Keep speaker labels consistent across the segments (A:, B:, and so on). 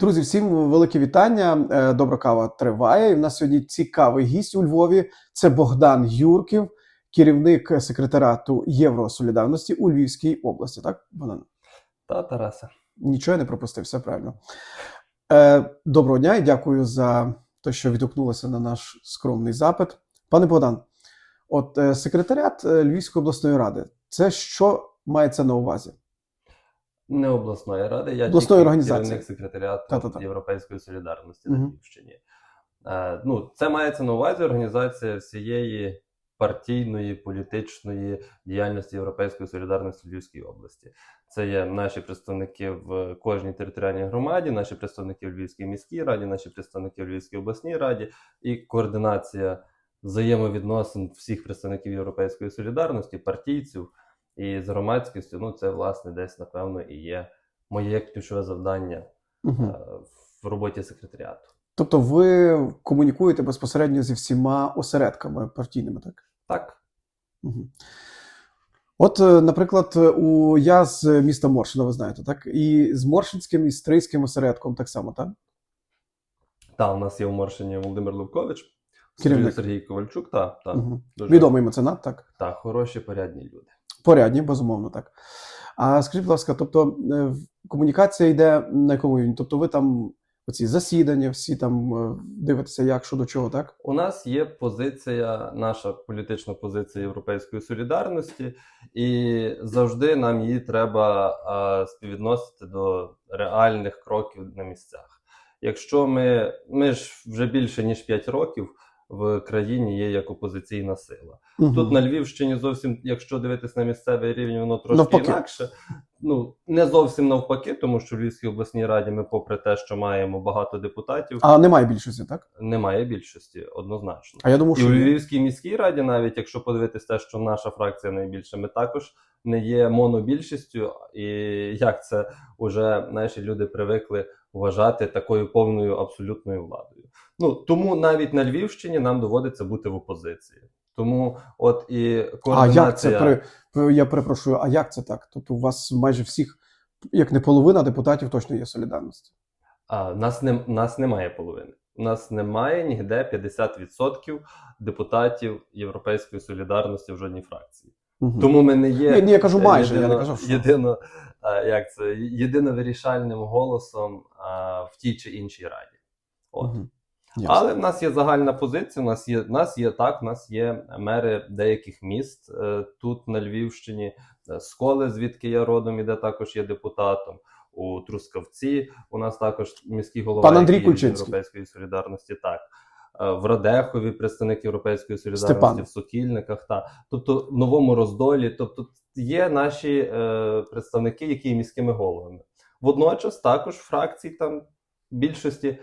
A: Друзі, всім велике вітання. Е, Добра кава триває. І в нас сьогодні цікавий гість у Львові. Це Богдан Юрків, керівник секретаріату Євросолідарності у Львівській області. Так, Богдан?
B: Та, Тараса.
A: Нічого я не пропустив, все правильно. Е, Доброго дня і дякую за те, що відгукнулися на наш скромний запит. Пане Богдан, от е, секретаріат Львівської обласної ради це що мається на увазі?
B: Не обласної ради, я
A: Обласної організації.
B: керівник секретаріату
A: Та-та-та.
B: Європейської солідарності
A: Мгм.
B: на Львівщині. Е, ну, це мається на увазі організація всієї партійної, політичної діяльності Європейської солідарності в Львівській області. Це є наші представники в кожній територіальній громаді, наші представники в Львівській міській раді, наші представники в Львівській обласній раді і координація взаємовідносин всіх представників Європейської солідарності, партійців і з громадськістю. Ну, це власне десь напевно і є моє ключове завдання е,
A: Угу.
B: в роботі секретаріату.
A: Тобто ви комунікуєте безпосередньо зі всіма осередками партійними, так?
B: Так,
A: Угу. От, е, наприклад, у я з міста Моршина, ви знаєте, так? І з Моршинським, і з Стрийським осередком так само, так?
B: та у нас є в Моршині Володимир Левкович, Сергій, Ковальчук. Та, та,
A: Угу.
B: дуже,
A: Відомий меценат, так?
B: Та, хороші, порядні люди.
A: Порядні, безумовно, так. А скажіть, будь ласка, тобто е, комунікація йде на якому рівні? Тобто ви там оці засідання, всі там е, дивитеся, як, що до чого, так?
B: У нас є позиція, наша політична позиція Європейської солідарності, і завжди нам її треба співвідносити до реальних кроків на місцях. Якщо ми, ми ж вже більше ніж 5 років в країні є як опозиційна сила.
A: Угу.
B: Тут на Львівщині зовсім, якщо дивитись на місцевий рівень, воно трошки
A: Навпаки.
B: інакше. Ну не зовсім навпаки, тому що в Львівській обласній раді ми, попри те, що маємо багато депутатів,
A: А немає більшості, так?
B: немає більшості однозначно.
A: А я думав,
B: І
A: що є.
B: Львівській міській раді, навіть якщо подивитись те, що наша фракція найбільша, ми також не є монобільшістю, і як це вже наші люди привикли вважати такою повною абсолютною владою. Ну тому навіть на Львівщині нам доводиться бути в опозиції. Тому, от і
A: А як це при я перепрошую, а як це так? Тобто, у вас майже всіх, як не половина депутатів, точно є солідарності.
B: А, нас, не, нас немає половини. У нас немає ніде 50% депутатів Європейської солідарності в жодній фракції.
A: Угу.
B: Тому ми не є
A: Ні, ні, я кажу майже, я
B: єдино,
A: не казав, що.
B: єдино, як це, єдиновирішальним голосом в тій чи іншій раді. От.
A: Мгм.
B: Але в нас є загальна позиція. У нас є, в нас є так, в нас є мери деяких міст е, тут на Львівщині, е, Сколи, звідки я родом, і де також є депутатом. У Трускавці у нас також міський голова
A: Пан Андрій Кульчинський.
B: Європейської солідарності. Так Е, в Радехові представник Європейської солідарності,
A: Степан.
B: в Сокільниках. Та тобто в новому роздолі. Тобто є наші е, представники, які є міськими головами. Водночас також фракції там більшості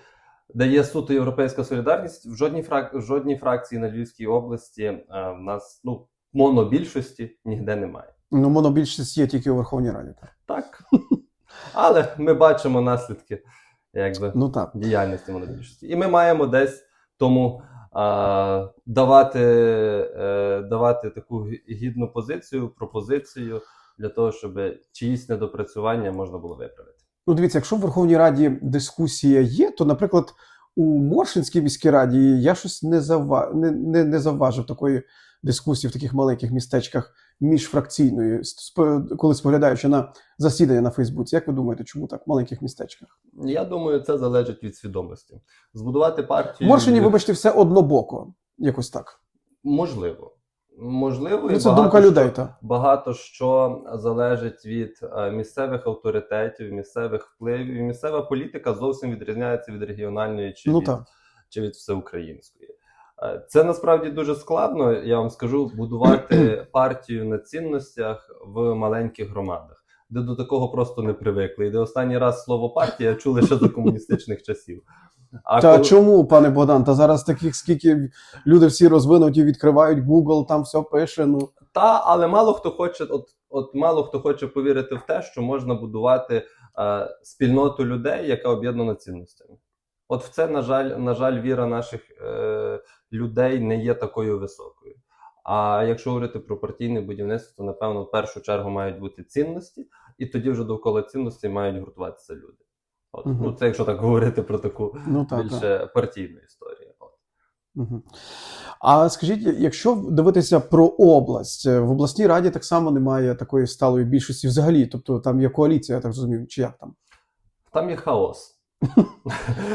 B: де є суто європейська солідарність, в жодній фрак... в жодній фракції на Львівській області е, в нас ну монобільшості ніде немає.
A: Ну, монобільшість є тільки у Верховній Раді. Так.
B: Так. Але ми бачимо наслідки якби,
A: Ну так.
B: діяльності монобільшості. І ми маємо десь тому а, давати, е, давати таку гідну позицію, пропозицію для того, щоб чиїсь недопрацювання можна було виправити.
A: Ну, дивіться, якщо в Верховній Раді дискусія є, то, наприклад, у Моршинській міській раді я щось не, зава... не, не, не завважив такої дискусії в таких маленьких містечках міжфракційної, коли споглядаючи на засідання на Фейсбуці. Як ви думаєте, чому так в маленьких містечках?
B: Я думаю, це залежить від свідомості. Збудувати партію
A: Моршині, вибачте, все однобоко, якось так.
B: можливо. Можливо,
A: Ну,
B: і
A: це
B: багато
A: думка
B: що-
A: людей. Та.
B: Багато що залежить від е, місцевих авторитетів, місцевих впливів. Місцева політика зовсім відрізняється від регіональної чи,
A: Ну
B: від, чи від всеукраїнської. Е, Це насправді дуже складно. Я вам скажу будувати партію на цінностях в маленьких громадах, де до такого просто не привикли. І де останній раз слово партія чули ще за комуністичних часів. А
A: Та
B: коли-
A: чому, пане Богдан? Та зараз таких скільки люди всі розвинуті, відкривають Google, там все пише. Ну
B: Та, але мало хто хоче, от, от мало хто хоче повірити в те, що можна будувати е, спільноту людей, яка об'єднана цінностями. От в це, на жаль, на жаль, віра наших е, людей не є такою високою. А якщо говорити про партійне будівництво, то напевно в першу чергу мають бути цінності, і тоді вже довкола цінностей мають гуртуватися люди. От,
A: Мгм.
B: ну, це якщо так говорити про таку
A: Ну так.
B: більше партійну історію. От.
A: А скажіть, якщо дивитися про область, е, в обласній раді так само немає такої сталої більшості взагалі, тобто там є коаліція, я так розумію, чи як там?
B: Там є хаос.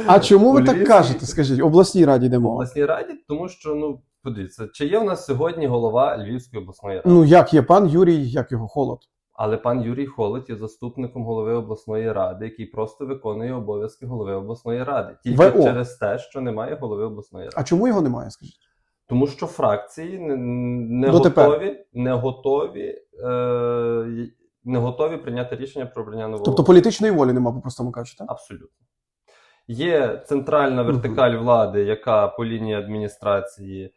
A: А чому ви так кажете? Скажіть, обласній раді йде
B: в обласній раді, тому що ну подивіться, чи є в нас сьогодні голова Львівської обласної ради?
A: Ну як є пан Юрій, як його холод?
B: Але пан Юрій Холод є заступником голови обласної ради, який просто виконує обов'язки голови обласної ради, тільки
A: ВО.
B: через те, що немає голови обласної ради.
A: А чому його немає? Скажіть?
B: Тому що фракції не, не
A: Дотепер.
B: готові, не готові, е, не готові прийняти рішення про обрання нового.
A: Тобто політичної волі немає, по-простому кажучи, так?
B: Абсолютно. Є центральна вертикаль влади, яка по лінії адміністрації е,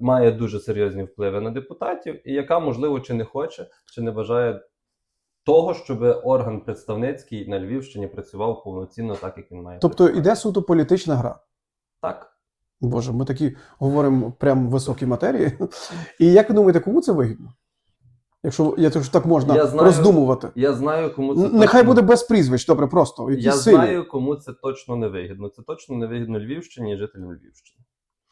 B: має дуже серйозні впливи на депутатів, і яка, можливо, чи не хоче, чи не бажає того, щоб орган представницький на Львівщині працював повноцінно так, як він має.
A: Тобто
B: працювати.
A: іде суто політична гра.
B: так.
A: Боже, ми такі говоримо прям високі матерії. І як ви думаєте, кому це вигідно? Якщо, якщо так можна
B: Я знаю-
A: роздумувати.
B: Я знаю, кому це
A: Нехай
B: точно-
A: буде без прізвищ, добре, просто. Які
B: Я
A: силі.
B: знаю, кому це точно не вигідно. Це точно не вигідно Львівщині і жителям Львівщини.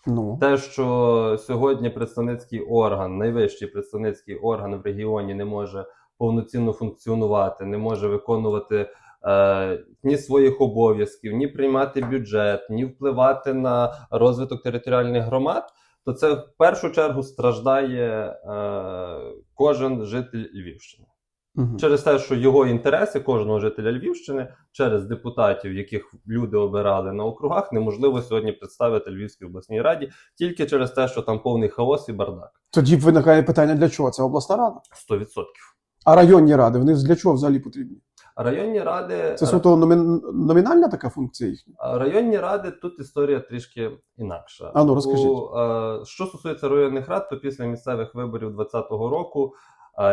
A: Ну.
B: Те, що сьогодні представницький орган, найвищий представницький орган в регіоні не може повноцінно функціонувати, не може виконувати е, ні своїх обов'язків, ні приймати бюджет, ні впливати на розвиток територіальних громад, то це в першу чергу страждає е, кожен житель Львівщини.
A: Мгм.
B: Через те, що його інтереси кожного жителя Львівщини через депутатів, яких люди обирали на округах, неможливо сьогодні представити Львівській обласній раді тільки через те, що там повний хаос і бардак.
A: Тоді виникає питання, для чого? Це обласна рада?
B: 100%.
A: А районні ради, вони для чого взагалі потрібні?
B: Районні ради
A: Це суто номін... номінальна така функція їхня?
B: Районні ради тут історія трішки інакша.
A: А ну, розкажіть.
B: У, е, що стосується районних рад, то після місцевих виборів 2020 року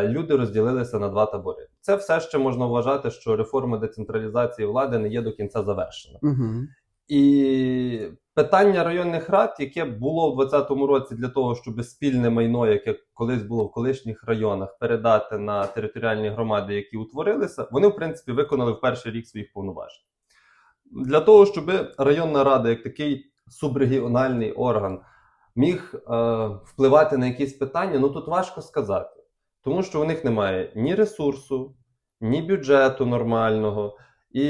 B: люди розділилися на два табори. Це все ще можна вважати, що реформа децентралізації влади не є до кінця завершена.
A: Угу.
B: І питання районних рад, яке було в 2020 році для того, щоб спільне майно, яке колись було в колишніх районах, передати на територіальні громади, які утворилися, вони в принципі виконали в перший рік своїх повноважень. Для того, щоб районна рада, як такий субрегіональний орган, міг е, впливати на якісь питання, ну тут важко сказати. Тому що у них немає ні ресурсу, ні бюджету нормального і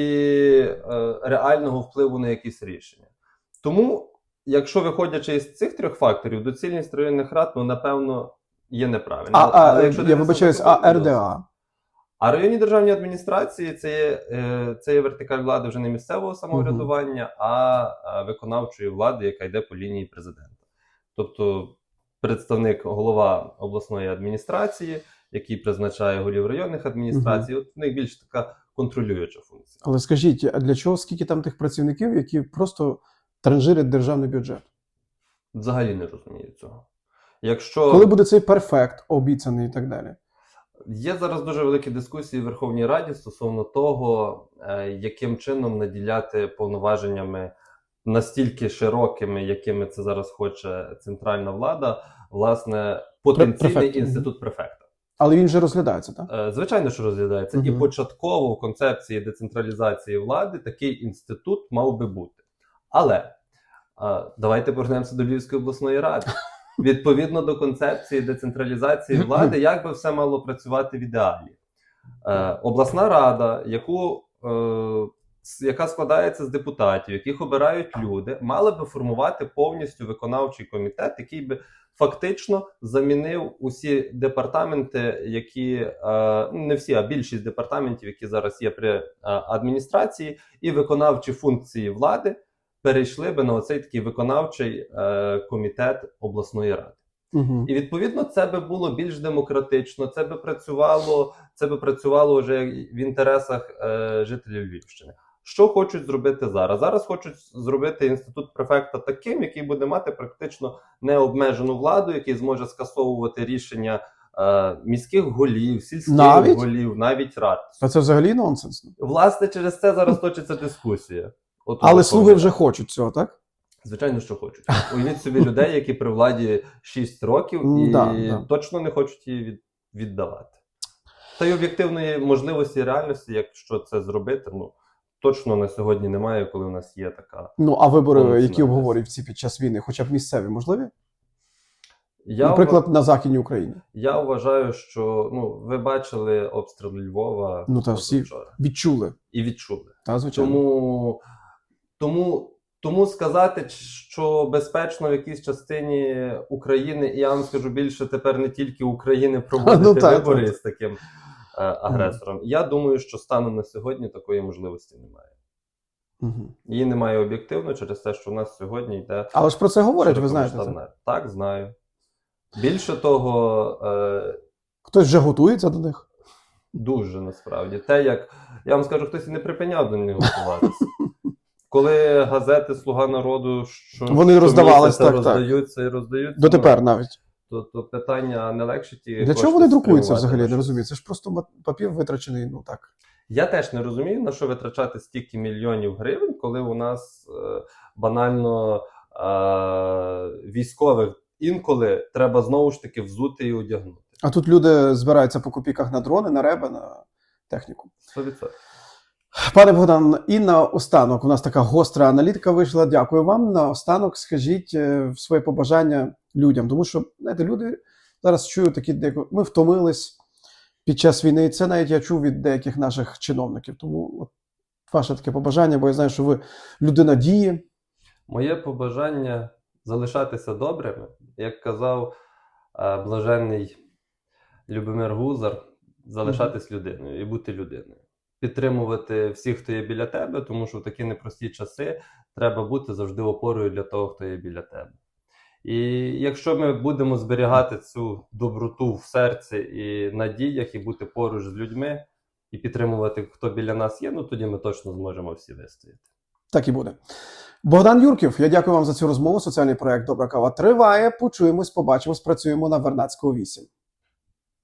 B: е, реального впливу на якісь рішення. Тому, якщо виходячи із цих трьох факторів, доцільність районних рад, ну, напевно, є неправильна.
A: А, а,
B: Але якщо
A: я вибачаюсь, а РДА?
B: а районні державні адміністрації це є, е, це є вертикаль влади вже не місцевого самоврядування, а е, виконавчої влади, яка йде по лінії президента. Тобто представник голова обласної адміністрації, який призначає голів районних адміністрацій, от в них більш така контролююча функція.
A: Але скажіть, а для чого скільки там тих працівників, які просто транжирять державний бюджет?
B: Взагалі не розумію цього. Якщо
A: Коли буде цей перфект обіцяний і так далі?
B: Є зараз дуже великі дискусії в Верховній Раді стосовно того, е, яким чином наділяти повноваженнями настільки широкими, якими це зараз хоче центральна влада, власне, потенційний
A: префект,
B: інститут префекта.
A: Але він же розглядається, так?
B: Е, Звичайно, що розглядається, і початково в концепції децентралізації влади такий інститут мав би бути. Але е, давайте повернемося до Львівської обласної ради. Відповідно до концепції децентралізації влади, як би все мало працювати в ідеалі. Е, обласна рада, яку, яка складається з депутатів, яких обирають люди, мала би формувати повністю виконавчий комітет, який би фактично замінив усі департаменти, які е, не всі, а більшість департаментів, які зараз є при е, адміністрації, і виконавчі функції влади перейшли би на оцей такий виконавчий е, комітет обласної ради.
A: Угу.
B: І відповідно це би було більш демократично, це би працювало, це би працювало вже в інтересах е, жителів Львівщини. Що хочуть зробити зараз? Зараз хочуть зробити інститут префекта таким, який буде мати практично необмежену владу, який зможе скасовувати рішення е, міських голів, сільських
A: Навіть?
B: голів, навіть рад.
A: А це взагалі нонсенс.
B: Власне, через це зараз точиться дискусія. От
A: Але слуги вже хочуть цього, так?
B: Звичайно, що хочуть. Уявіть собі людей, які при владі 6 років і
A: Да, да.
B: точно не хочуть її від, віддавати. Та й об'єктивної можливості і реальності, якщо це зробити, ну точно на сьогодні немає, коли у нас є така.
A: Ну а вибори, які обговорюють всі під час війни, хоча б місцеві, можливі?
B: Я,
A: Наприклад, на Західній Україні.
B: я вважаю, що ну, ви бачили обстріл Львова
A: Ну, та всі-
B: вчора
A: Відчули.
B: і відчули.
A: Та, звичайно.
B: Тому, тому, тому сказати, що безпечно в якійсь частині України, і я вам скажу більше, тепер не тільки України проводити
A: Ну, так,
B: вибори
A: так.
B: з таким агресором. Я думаю, що станом на сьогодні такої можливості немає. Її немає об'єктивно через те, що в нас сьогодні йде
A: Але ж про це говорять, ви знаєте. Це.
B: Так, знаю. Більше того, е,
A: Хтось вже готується до них.
B: Дуже насправді. Те, як я вам скажу, хтось і не припиняв до них готуватися. Коли газети Слуга народу що,
A: Вони роздавались,
B: щомісяця
A: так,
B: роздаються і роздаються.
A: Дотепер
B: ну,
A: навіть.
B: То, то питання не легше ті.
A: Для чого вони друкуються взагалі? Я не розумію. Це ж просто папір витрачений, ну так.
B: Я теж не розумію, на що витрачати стільки мільйонів гривень, коли у нас е, банально е, військових інколи треба знову ж таки взути і одягнути.
A: А тут люди збираються по копійках на дрони, на реби, на техніку.
B: 100%.
A: Пане Богдан, і на останок у нас така гостра аналітика вийшла. Дякую вам. На останок скажіть е, своє побажання людям, тому що знаєте, люди зараз чують такі деякі, ми втомились під час війни. І це навіть я чув від деяких наших чиновників. Тому от ваше таке побажання, бо я знаю, що ви людина дії.
B: Моє побажання залишатися добрими, як казав е, блаженний Любомир Гузар, залишатись людиною і бути людиною. Підтримувати всіх, хто є біля тебе, тому що в такі непрості часи треба бути завжди опорою для того, хто є біля тебе. І якщо ми будемо зберігати цю доброту в серці і надіях, і бути поруч з людьми, і підтримувати, хто біля нас є, ну тоді ми точно зможемо всі вистояти.
A: Так і буде. Богдан Юрків, я дякую вам за цю розмову. Соціальний проект Добра кава триває. Почуємось, побачимось, працюємо на Вернацького 8.